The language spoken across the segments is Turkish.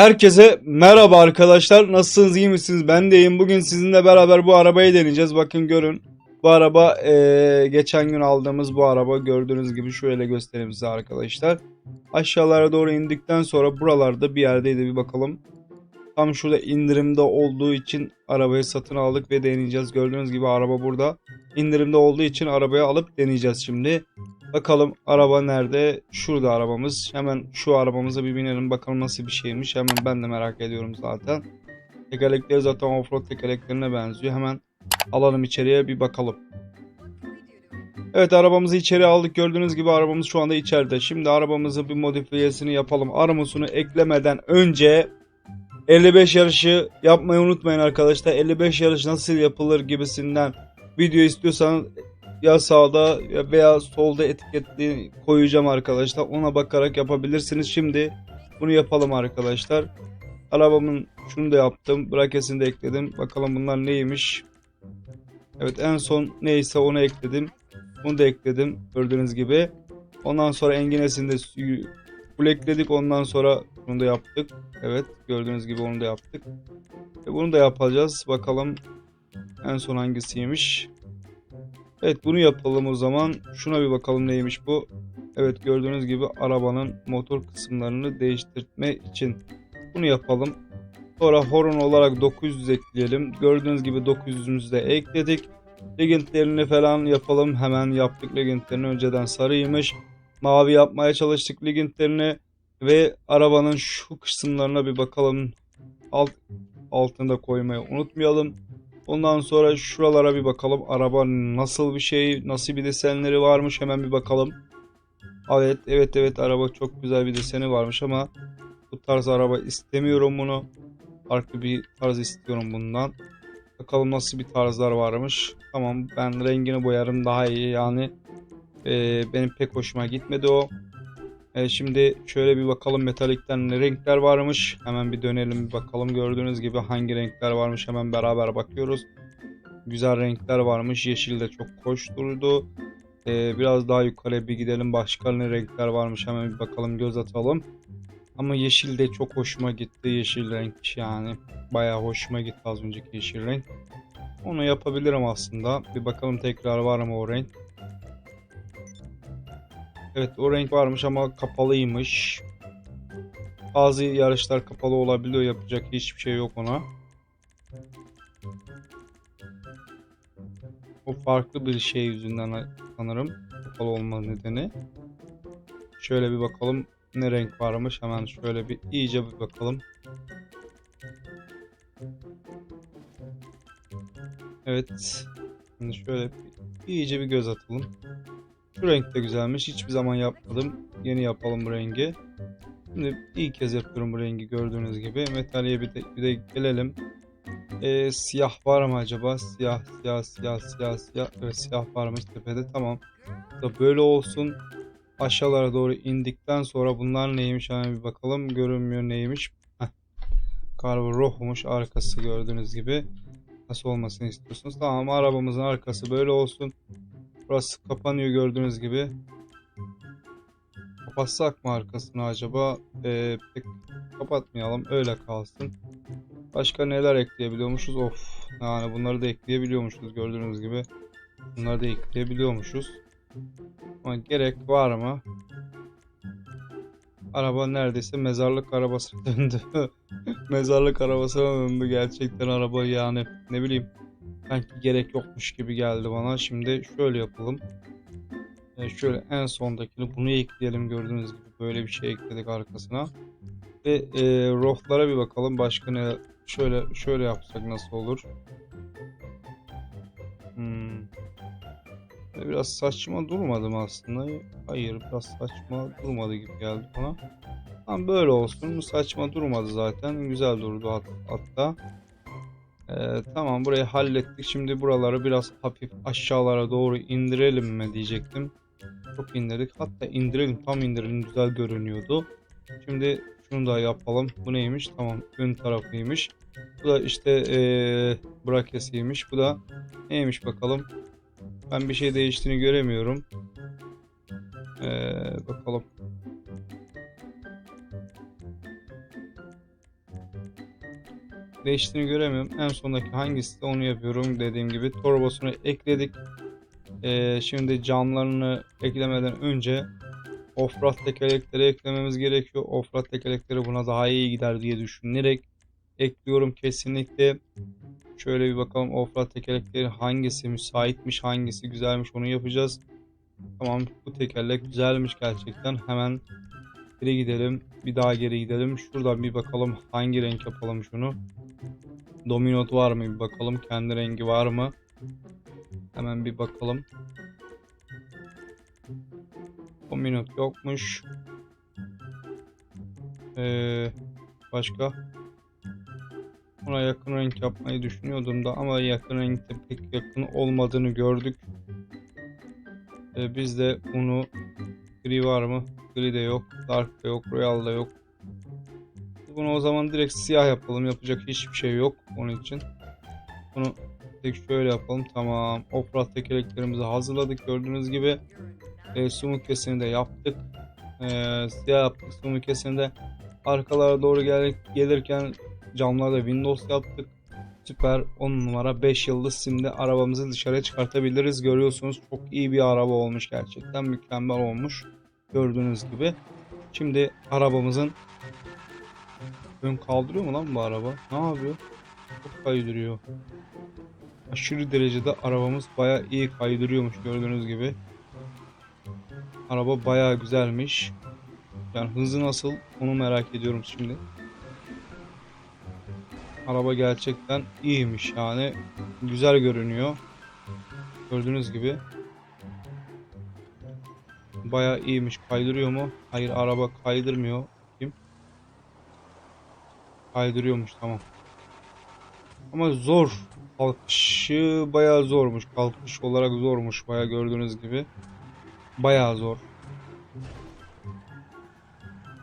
Herkese merhaba arkadaşlar. Nasılsınız iyi misiniz? Ben de iyiyim. Bugün sizinle beraber bu arabayı deneyeceğiz. Bakın görün. Bu araba eee, geçen gün aldığımız bu araba. Gördüğünüz gibi şöyle göstereyim size arkadaşlar. Aşağılara doğru indikten sonra buralarda bir yerdeydi bir bakalım. Tam şurada indirimde olduğu için arabayı satın aldık ve deneyeceğiz. Gördüğünüz gibi araba burada. İndirimde olduğu için arabayı alıp deneyeceğiz şimdi. Bakalım araba nerede? Şurada arabamız. Hemen şu arabamıza bir binelim bakalım nasıl bir şeymiş. Hemen ben de merak ediyorum zaten. Tekerlekleri zaten offroad tekerleklerine benziyor. Hemen alalım içeriye bir bakalım. Evet arabamızı içeri aldık. Gördüğünüz gibi arabamız şu anda içeride. Şimdi arabamızın bir modifiyesini yapalım. Armusunu eklemeden önce 55 yarışı yapmayı unutmayın arkadaşlar. 55 yarış nasıl yapılır gibisinden video istiyorsanız ya sağda ya veya solda etiketli koyacağım arkadaşlar. Ona bakarak yapabilirsiniz. Şimdi bunu yapalım arkadaşlar. Arabamın şunu da yaptım. Brakesini de ekledim. Bakalım bunlar neymiş. Evet en son neyse onu ekledim. Bunu da ekledim. Gördüğünüz gibi. Ondan sonra enginesini de full ekledik. Ondan sonra bunu da yaptık. Evet gördüğünüz gibi onu da yaptık. E, bunu da yapacağız. Bakalım en son hangisiymiş. Evet bunu yapalım o zaman. Şuna bir bakalım neymiş bu. Evet gördüğünüz gibi arabanın motor kısımlarını değiştirme için bunu yapalım. Sonra horon olarak 900 ekleyelim. Gördüğünüz gibi 900'ümüzü de ekledik. Legentlerini falan yapalım. Hemen yaptık legentlerini. Önceden sarıymış. Mavi yapmaya çalıştık legentlerini. Ve arabanın şu kısımlarına bir bakalım. Alt, altında koymayı unutmayalım. Ondan sonra şuralara bir bakalım. Araba nasıl bir şey, nasıl bir desenleri varmış hemen bir bakalım. Evet, evet, evet araba çok güzel bir deseni varmış ama bu tarz araba istemiyorum bunu. Farklı bir tarz istiyorum bundan. Bakalım nasıl bir tarzlar varmış. Tamam ben rengini boyarım daha iyi yani. Ee, benim pek hoşuma gitmedi o. Ee, şimdi şöyle bir bakalım metalikten ne renkler varmış. Hemen bir dönelim bir bakalım. Gördüğünüz gibi hangi renkler varmış hemen beraber bakıyoruz. Güzel renkler varmış. Yeşil de çok hoş durdu. Ee, biraz daha yukarıya bir gidelim. Başka ne renkler varmış hemen bir bakalım göz atalım. Ama yeşil de çok hoşuma gitti. Yeşil renk yani. Bayağı hoşuma gitti az önceki yeşil renk. Onu yapabilirim aslında. Bir bakalım tekrar var mı o renk. Evet o renk varmış ama kapalıymış. Bazı yarışlar kapalı olabiliyor. Yapacak hiçbir şey yok ona. O farklı bir şey yüzünden sanırım. Kapalı olma nedeni. Şöyle bir bakalım ne renk varmış. Hemen şöyle bir iyice bir bakalım. Evet. Şimdi şöyle bir, iyice bir göz atalım. Şu renk de güzelmiş. Hiçbir zaman yapmadım. Yeni yapalım bu rengi. Şimdi ilk kez yapıyorum bu rengi gördüğünüz gibi. Metaliye bir de, bir de gelelim. Ee, siyah var mı acaba? Siyah, siyah, siyah, siyah, siyah. Evet siyah varmış tepede. Tamam. Da böyle olsun. Aşağılara doğru indikten sonra bunlar neymiş? Hemen bir bakalım. Görünmüyor neymiş. Heh. Carver Roh'muş arkası gördüğünüz gibi. Nasıl olmasını istiyorsunuz? Tamam arabamızın arkası böyle olsun. Burası kapanıyor gördüğünüz gibi. Kapatsak mı arkasını acaba? Ee, pek kapatmayalım. Öyle kalsın. Başka neler ekleyebiliyormuşuz? Of. Yani bunları da ekleyebiliyormuşuz gördüğünüz gibi. Bunları da ekleyebiliyormuşuz. Ama gerek var mı? Araba neredeyse mezarlık arabasına döndü. mezarlık arabasına döndü gerçekten araba yani. Ne bileyim. Sanki gerek yokmuş gibi geldi bana. Şimdi şöyle yapalım. Ee, şöyle en sondakini bunu ekleyelim gördüğünüz gibi böyle bir şey ekledik arkasına. Ve e, rohlara bir bakalım başka ne şöyle şöyle yapsak nasıl olur? Hmm. E, Biraz saçma durmadı mı aslında? Hayır biraz saçma durmadı gibi geldi bana. Tamam böyle olsun. Saçma durmadı zaten. Güzel durdu hat- hatta. Ee, tamam burayı hallettik. Şimdi buraları biraz hafif aşağılara doğru indirelim mi diyecektim. Çok indirdik. Hatta indirelim. Tam indirelim. Güzel görünüyordu. Şimdi şunu da yapalım. Bu neymiş? Tamam. Ön tarafıymış. Bu da işte ee, brakesiymiş. Bu da neymiş bakalım. Ben bir şey değiştiğini göremiyorum. Ee, bakalım. Değiştiğini göremiyorum. En sondaki hangisi de onu yapıyorum dediğim gibi. Torbasını ekledik. Ee, şimdi camlarını eklemeden önce offroad tekerlekleri eklememiz gerekiyor. Offroad tekerlekleri buna daha iyi gider diye düşünerek ekliyorum kesinlikle. Şöyle bir bakalım offroad tekerlekleri hangisi müsaitmiş, hangisi güzelmiş onu yapacağız. Tamam bu tekerlek güzelmiş gerçekten. Hemen geri gidelim. Bir daha geri gidelim. Şuradan bir bakalım hangi renk yapalım şunu. Dominot var mı bir bakalım. Kendi rengi var mı? Hemen bir bakalım. Dominot yokmuş. Ee, başka? Buna yakın renk yapmayı düşünüyordum da ama yakın renkte pek yakın olmadığını gördük. Ee, biz de bunu gri var mı? Gri de yok. Dark da yok. Royal da yok. Bunu o zaman direkt siyah yapalım. Yapacak hiçbir şey yok onun için. Bunu tek şöyle yapalım. Tamam. Offroad tekerleklerimizi hazırladık. Gördüğünüz gibi e, sumukesini de yaptık. E, siyah yaptık sumukesini de. Arkalara doğru gel gelirken camlarda Windows yaptık. Süper 10 numara 5 yıldız şimdi arabamızı dışarıya çıkartabiliriz. Görüyorsunuz çok iyi bir araba olmuş gerçekten mükemmel olmuş. Gördüğünüz gibi. Şimdi arabamızın ön kaldırıyor mu lan bu araba? Ne yapıyor? Çok kaydırıyor. Aşırı derecede arabamız baya iyi kaydırıyormuş gördüğünüz gibi. Araba baya güzelmiş. Yani hızı nasıl onu merak ediyorum şimdi. Araba gerçekten iyiymiş yani. Güzel görünüyor. Gördüğünüz gibi. Baya iyiymiş. Kaydırıyor mu? Hayır araba kaydırmıyor. Kaydırıyormuş tamam. Ama zor. Kalkışı baya zormuş. Kalkış olarak zormuş. Baya gördüğünüz gibi. Baya zor.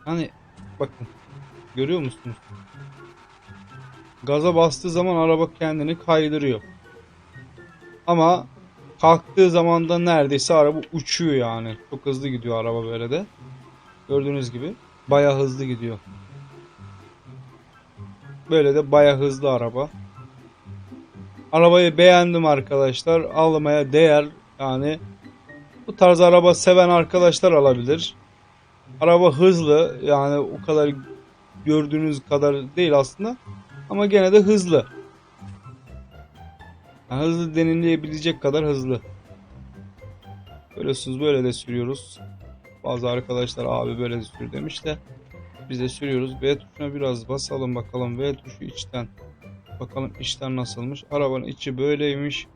Hani bakın. Görüyor musunuz? Gaza bastığı zaman araba kendini kaydırıyor. Ama kalktığı zaman da neredeyse araba uçuyor yani. Çok hızlı gidiyor araba böyle de. Gördüğünüz gibi baya hızlı gidiyor. Böyle de baya hızlı araba. Arabayı beğendim arkadaşlar. Almaya değer. Yani bu tarz araba seven arkadaşlar alabilir. Araba hızlı. Yani o kadar gördüğünüz kadar değil aslında. Ama gene de hızlı. Yani hızlı denilebilecek kadar hızlı. Görüyorsunuz böyle de sürüyoruz. Bazı arkadaşlar abi böyle de sür demiş de biz de sürüyoruz. V tuşuna biraz basalım bakalım. V tuşu içten. Bakalım içten nasılmış. Arabanın içi böyleymiş.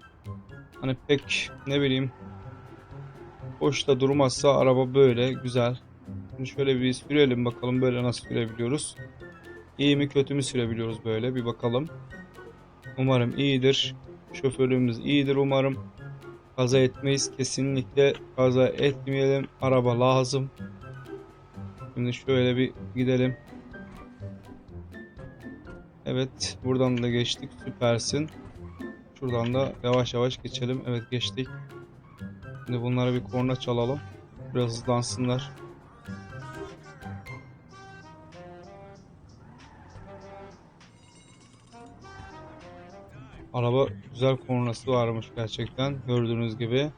Hani pek ne bileyim boşta durmazsa araba böyle güzel. Şimdi şöyle bir sürelim bakalım böyle nasıl sürebiliyoruz. İyi mi kötü mü sürebiliyoruz böyle bir bakalım. Umarım iyidir. Şoförümüz iyidir umarım. Kaza etmeyiz. Kesinlikle kaza etmeyelim. Araba lazım. Şimdi şöyle bir gidelim. Evet buradan da geçtik. Süpersin. Şuradan da yavaş yavaş geçelim. Evet geçtik. Şimdi bunlara bir korna çalalım. Biraz hızlansınlar. Araba güzel kornası varmış gerçekten gördüğünüz gibi.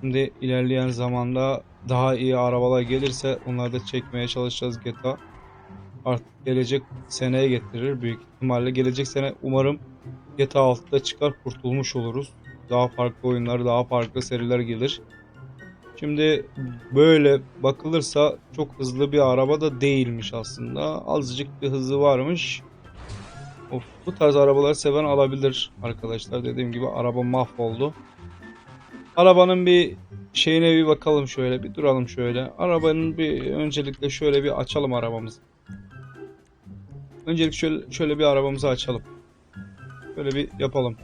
Şimdi ilerleyen zamanda daha iyi arabalar gelirse onları da çekmeye çalışacağız GTA. Artık gelecek seneye getirir büyük ihtimalle. Gelecek sene umarım GTA 6'da çıkar kurtulmuş oluruz. Daha farklı oyunlar, daha farklı seriler gelir. Şimdi böyle bakılırsa çok hızlı bir araba da değilmiş aslında. Azıcık bir hızı varmış. Of, bu tarz arabaları seven alabilir arkadaşlar. Dediğim gibi araba mahvoldu. Arabanın bir şeyine bir bakalım şöyle. Bir duralım şöyle. Arabanın bir öncelikle şöyle bir açalım arabamızı. Öncelik şöyle, şöyle bir arabamızı açalım. Böyle bir yapalım.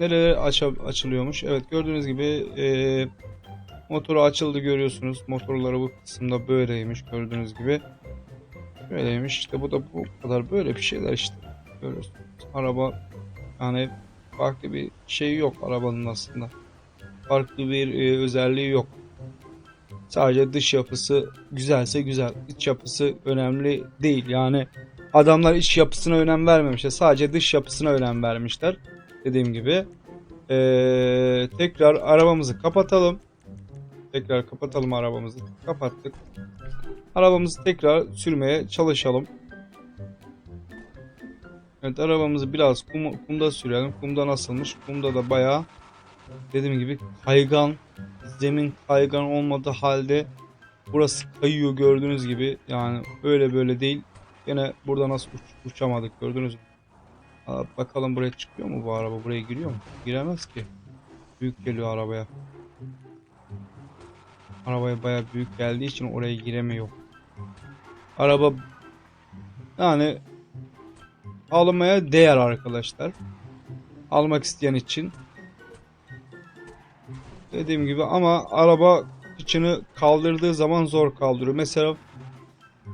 Nereye aç açılıyormuş? Evet gördüğünüz gibi eee motoru açıldı görüyorsunuz. Motorları bu kısımda böyleymiş gördüğünüz gibi. Böyleymiş işte bu da bu kadar böyle bir şeyler işte. Görüyorsunuz. Araba yani farklı bir şey yok arabanın aslında. Farklı bir e, özelliği yok. Sadece dış yapısı güzelse güzel. İç yapısı önemli değil. Yani adamlar iç yapısına önem vermemişler. Sadece dış yapısına önem vermişler. Dediğim gibi. Ee, tekrar arabamızı kapatalım. Tekrar kapatalım arabamızı. Kapattık. Arabamızı tekrar sürmeye çalışalım. Evet arabamızı biraz kum, kumda sürelim. Kumda nasılmış? Kumda da bayağı dediğim gibi kaygan. Zemin kaygan olmadığı halde burası kayıyor gördüğünüz gibi. Yani öyle böyle değil. Yine burada nasıl uç- uçamadık gördünüz mü? Aa, bakalım buraya çıkıyor mu bu araba? Buraya giriyor mu? Giremez ki. Büyük geliyor arabaya. Arabaya bayağı büyük geldiği için oraya giremiyor. Araba yani almaya değer arkadaşlar. Almak isteyen için. Dediğim gibi ama araba içini kaldırdığı zaman zor kaldırıyor. Mesela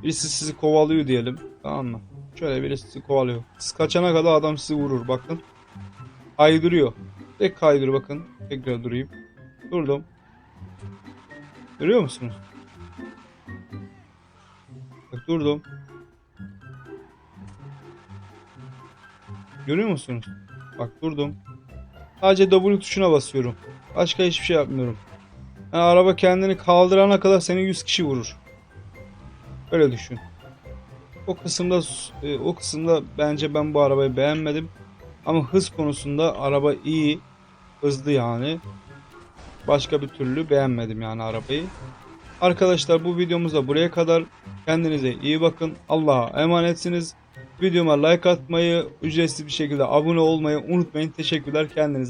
birisi sizi kovalıyor diyelim. Tamam mı? Şöyle birisi sizi kovalıyor. Siz kaçana kadar adam sizi vurur bakın. Kaydırıyor. Tek kaydırıyor bakın. Tekrar durayım. Durdum. Görüyor musunuz? Bak durdum. Görüyor musunuz? Bak durdum. Sadece W tuşuna basıyorum. Başka hiçbir şey yapmıyorum. Yani araba kendini kaldırana kadar seni 100 kişi vurur. Öyle düşün. O kısımda e, o kısımda bence ben bu arabayı beğenmedim. Ama hız konusunda araba iyi. Hızlı yani. Başka bir türlü beğenmedim yani arabayı. Arkadaşlar bu videomuz da buraya kadar. Kendinize iyi bakın. Allah'a emanetsiniz. Videoma like atmayı, ücretsiz bir şekilde abone olmayı unutmayın. Teşekkürler kendinize.